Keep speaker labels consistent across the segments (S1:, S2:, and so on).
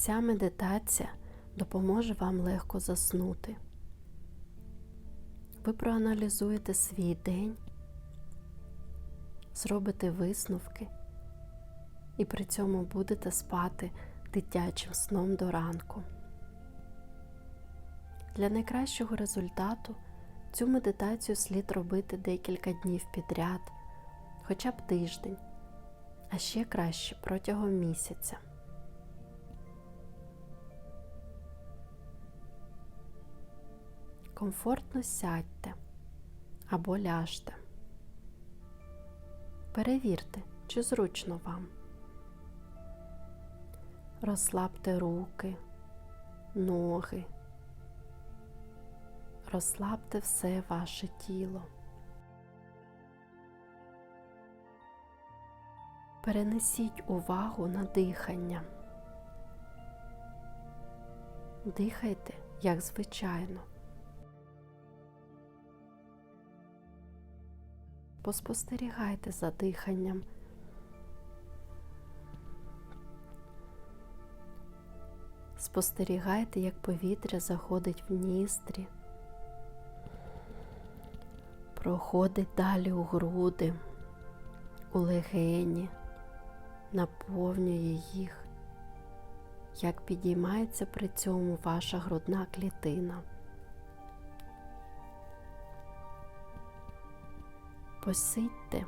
S1: Ця медитація допоможе вам легко заснути. Ви проаналізуєте свій день, зробите висновки і при цьому будете спати дитячим сном до ранку. Для найкращого результату цю медитацію слід робити декілька днів підряд, хоча б тиждень, а ще краще протягом місяця. Комфортно сядьте або ляжте. Перевірте, чи зручно вам. Розслабте руки, ноги. Розслабте все ваше тіло. Перенесіть увагу на дихання. Дихайте, як звичайно. Поспостерігайте за диханням. Спостерігайте, як повітря заходить в ністрі, проходить далі у груди, у легені, наповнює їх, як підіймається при цьому ваша грудна клітина. Посидьте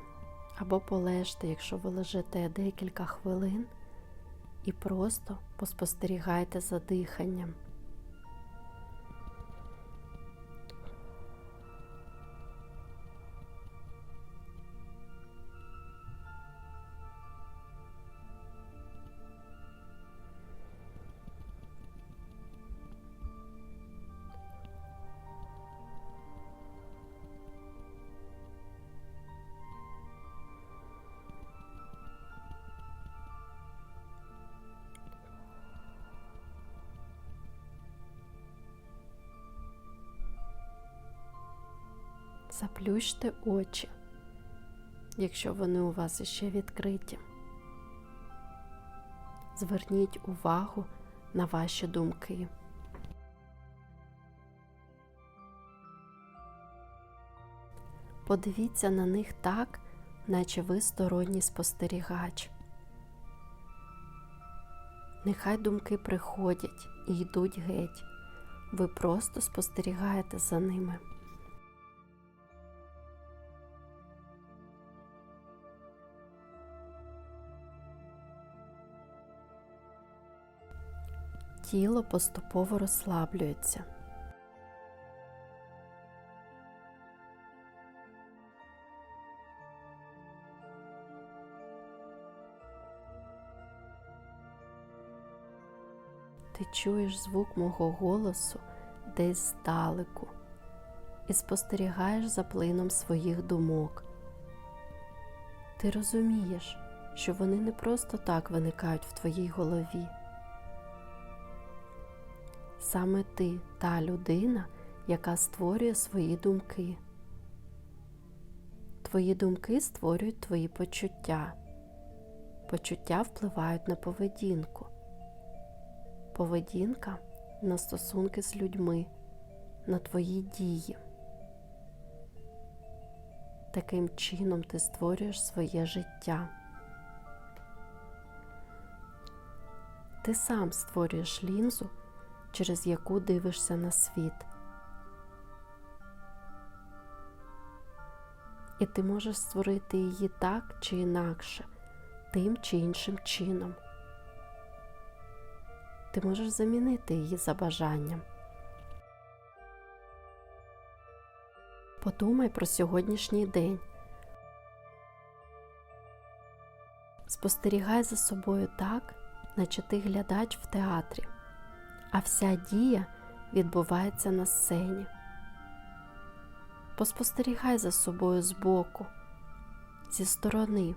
S1: або полежте, якщо ви лежите декілька хвилин, і просто поспостерігайте за диханням. Заплющте очі, якщо вони у вас іще відкриті. Зверніть увагу на ваші думки. Подивіться на них так, наче ви сторонній спостерігач. Нехай думки приходять і йдуть геть. Ви просто спостерігаєте за ними. Тіло поступово розслаблюється. Ти чуєш звук мого голосу десь здалеку і спостерігаєш за плином своїх думок. Ти розумієш, що вони не просто так виникають в твоїй голові. Саме ти та людина, яка створює свої думки. Твої думки створюють твої почуття. Почуття впливають на поведінку. Поведінка на стосунки з людьми, на твої дії. Таким чином ти створюєш своє життя. Ти сам створюєш лінзу через яку дивишся на світ. І ти можеш створити її так чи інакше, тим чи іншим чином. Ти можеш замінити її за бажанням. Подумай про сьогоднішній день. Спостерігай за собою так, наче ти глядач в театрі а вся дія відбувається на сцені. Поспостерігай за собою збоку, зі сторони.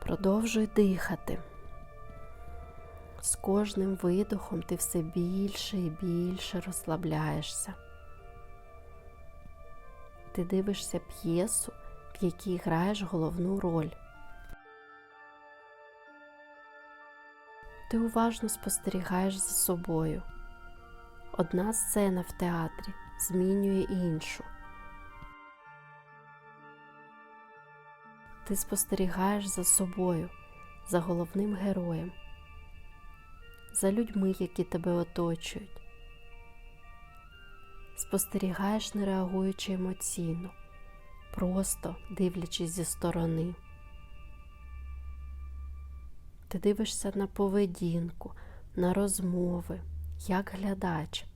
S1: Продовжуй дихати. З кожним видохом ти все більше і більше розслабляєшся. Ти дивишся п'єсу, в якій граєш головну роль. Ти уважно спостерігаєш за собою. Одна сцена в театрі змінює іншу. Ти спостерігаєш за собою, за головним героєм, за людьми, які тебе оточують. Спостерігаєш, не реагуючи емоційно, просто дивлячись зі сторони. Ти дивишся на поведінку, на розмови, як глядач.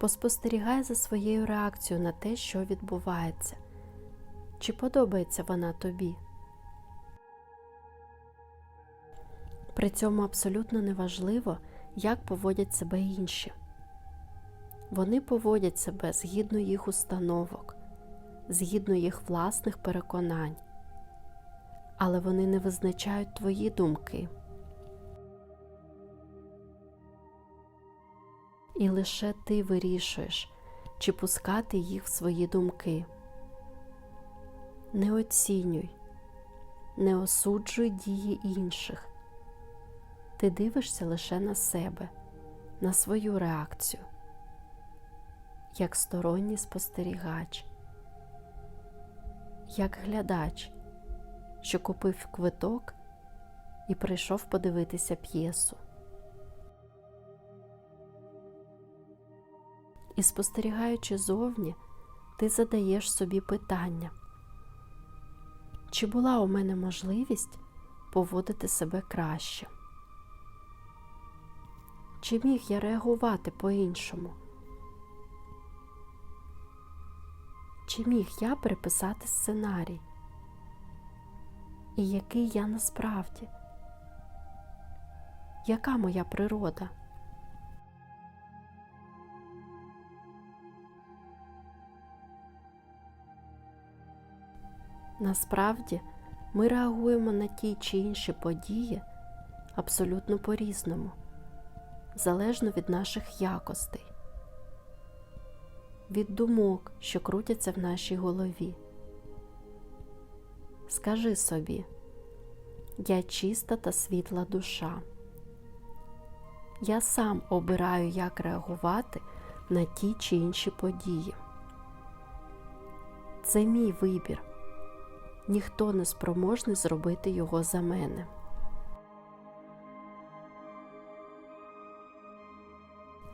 S1: Поспостерігай за своєю реакцією на те, що відбувається. Чи подобається вона тобі? При цьому абсолютно неважливо, як поводять себе інші. Вони поводять себе згідно їх установок, згідно їх власних переконань, але вони не визначають твої думки. І лише ти вирішуєш, чи пускати їх в свої думки. Не оцінюй, не осуджуй дії інших. Ти дивишся лише на себе, на свою реакцію, як сторонній спостерігач, як глядач, що купив квиток і прийшов подивитися п'єсу. І спостерігаючи зовні, ти задаєш собі питання, чи була у мене можливість поводити себе краще? Чи міг я реагувати по-іншому? Чи міг я переписати сценарій? І який я насправді? Яка моя природа? Насправді ми реагуємо на ті чи інші події абсолютно по-різному, залежно від наших якостей, від думок, що крутяться в нашій голові. Скажи собі, я чиста та світла душа. Я сам обираю, як реагувати на ті чи інші події. Це мій вибір ніхто не спроможний зробити його за мене.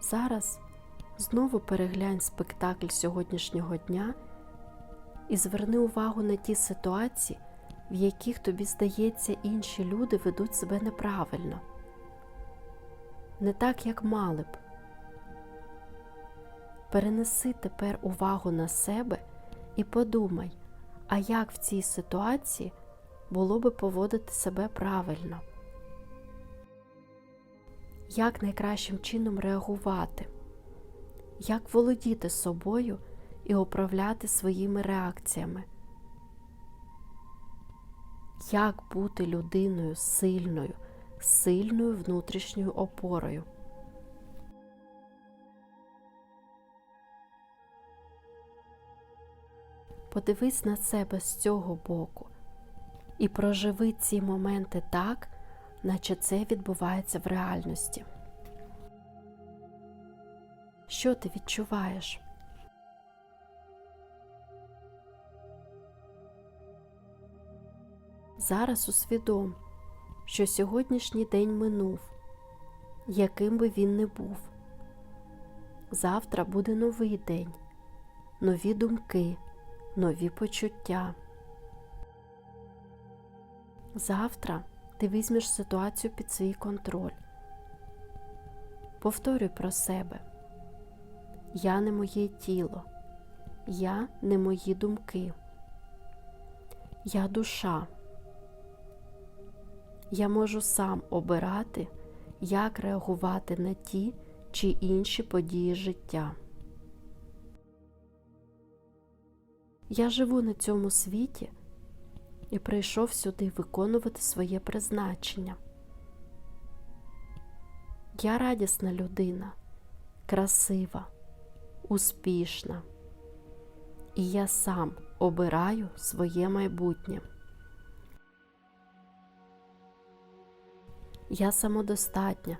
S1: Зараз знову переглянь спектакль сьогоднішнього дня і зверни увагу на ті ситуації, в яких тобі здається, інші люди ведуть себе неправильно, не так, як мали б. Перенеси тепер увагу на себе і подумай, а як в цій ситуації було би поводити себе правильно? Як найкращим чином реагувати? Як володіти собою і управляти своїми реакціями? Як бути людиною сильною, сильною внутрішньою опорою? Подивись на себе з цього боку і проживи ці моменти так, наче це відбувається в реальності. Що ти відчуваєш? Зараз усвідом, що сьогоднішній день минув, яким би він не був. Завтра буде новий день, нові думки нові почуття. Завтра ти візьмеш ситуацію під свій контроль. Повторюй про себе. Я не моє тіло, я не мої думки. Я душа. Я можу сам обирати, як реагувати на ті чи інші події життя. Я живу на цьому світі і прийшов сюди виконувати своє призначення. Я радісна людина, красива, успішна. І я сам обираю своє майбутнє. Я самодостатня,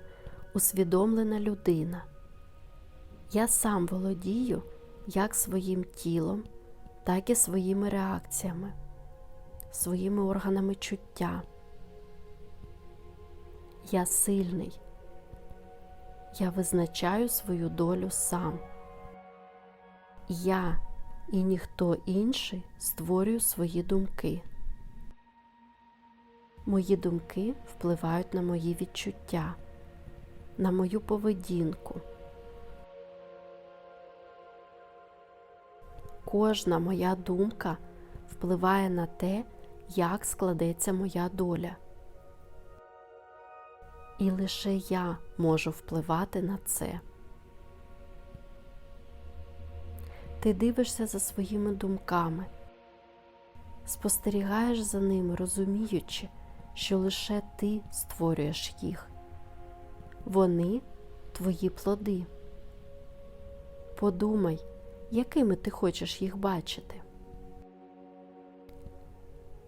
S1: усвідомлена людина. Я сам володію як своїм тілом, так і своїми реакціями, своїми органами чуття. Я сильний. Я визначаю свою долю сам. Я і ніхто інший створюю свої думки. Мої думки впливають на мої відчуття, на мою поведінку. Кожна моя думка впливає на те, як складеться моя доля. І лише я можу впливати на це. Ти дивишся за своїми думками, спостерігаєш за ними, розуміючи, що лише ти створюєш їх. Вони твої плоди. Подумай, якими ти хочеш їх бачити.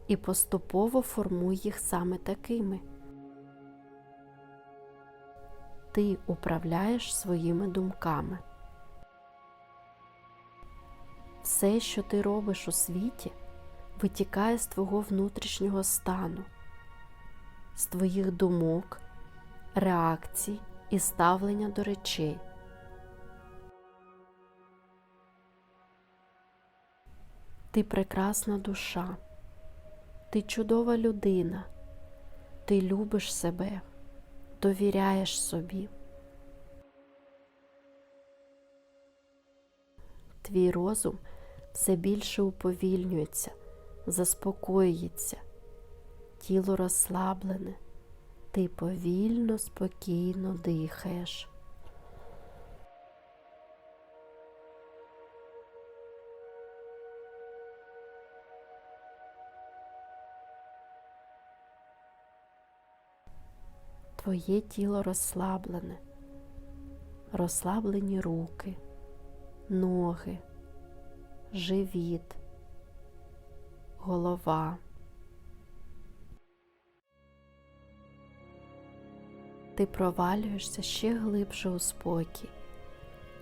S1: І поступово формуй їх саме такими. Ти управляєш своїми думками. Все, що ти робиш у світі, витікає з твого внутрішнього стану, з твоїх думок, реакцій і ставлення до речей. Ти прекрасна душа, ти чудова людина, ти любиш себе, довіряєш собі. Твій розум все більше уповільнюється, заспокоюється, тіло розслаблене, ти повільно, спокійно дихаєш. Твоє тіло розслаблене, розслаблені руки, ноги, живіт, голова. Ти провалюєшся ще глибше у спокій,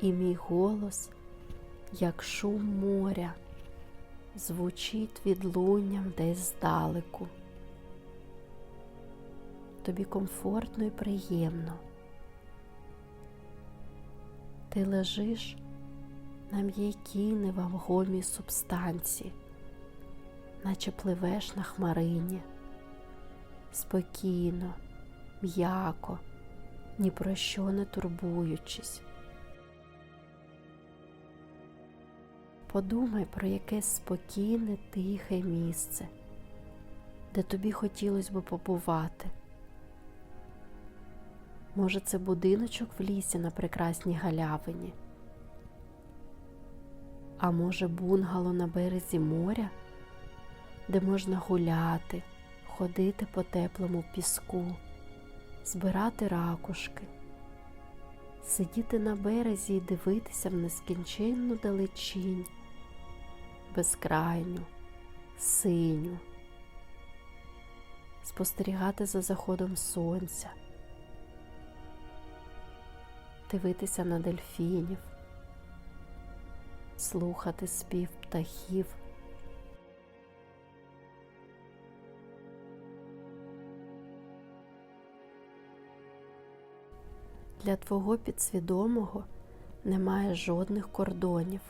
S1: і мій голос, як шум моря, звучить відлунням десь здалеку. Тобі комфортно і приємно. Ти лежиш на м'якій невагомій субстанції, наче пливеш на хмарині, спокійно, м'яко, ні про що не турбуючись. Подумай про якесь спокійне, тихе місце, де тобі хотілося би побувати. Може, це будиночок в лісі на прекрасній галявині, а може, бунгало на березі моря, де можна гуляти, ходити по теплому піску, збирати ракушки, сидіти на березі і дивитися в нескінченну далечінь, безкрайню, синю, спостерігати за заходом сонця дивитися на дельфінів, слухати спів птахів. Для твого підсвідомого немає жодних кордонів.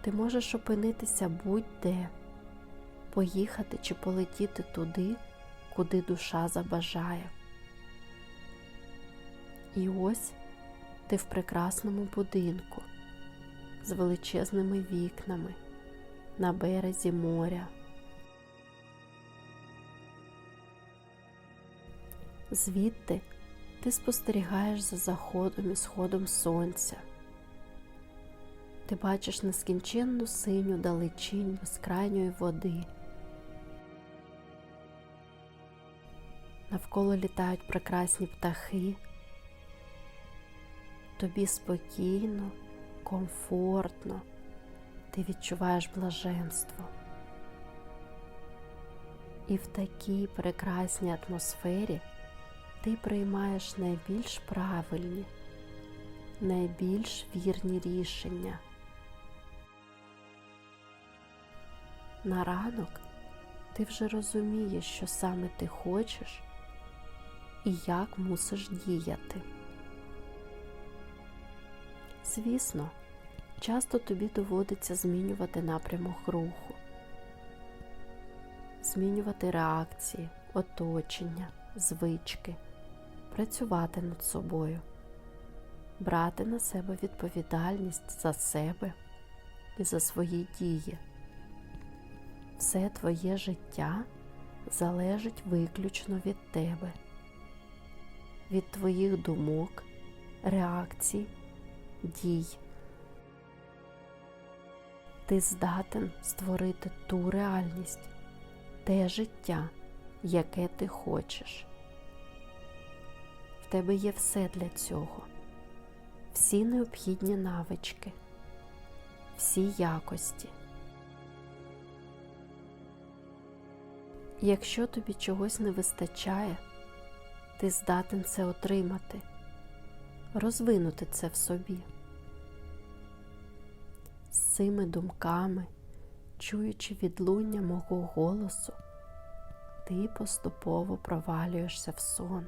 S1: Ти можеш опинитися будь-де, поїхати чи полетіти туди, куди душа забажає. І ось ти в прекрасному будинку з величезними вікнами на березі моря. Звідти ти спостерігаєш за заходом і сходом сонця. Ти бачиш нескінченну синю далечінь безкрайньої води. Навколо літають прекрасні птахи. Тобі спокійно, комфортно, ти відчуваєш блаженство. І в такій прекрасній атмосфері ти приймаєш найбільш правильні, найбільш вірні рішення. На ранок ти вже розумієш, що саме ти хочеш і як мусиш діяти. Звісно, часто тобі доводиться змінювати напрямок руху, змінювати реакції, оточення, звички, працювати над собою, брати на себе відповідальність за себе і за свої дії. Все твоє життя залежить виключно від тебе, від твоїх думок, реакцій, дій. Ти здатен створити ту реальність, те життя, яке ти хочеш. В тебе є все для цього, всі необхідні навички, всі якості. Якщо тобі чогось не вистачає, ти здатен це отримати, розвинути це в собі. З цими думками, чуючи відлуння мого голосу, ти поступово провалюєшся в сон.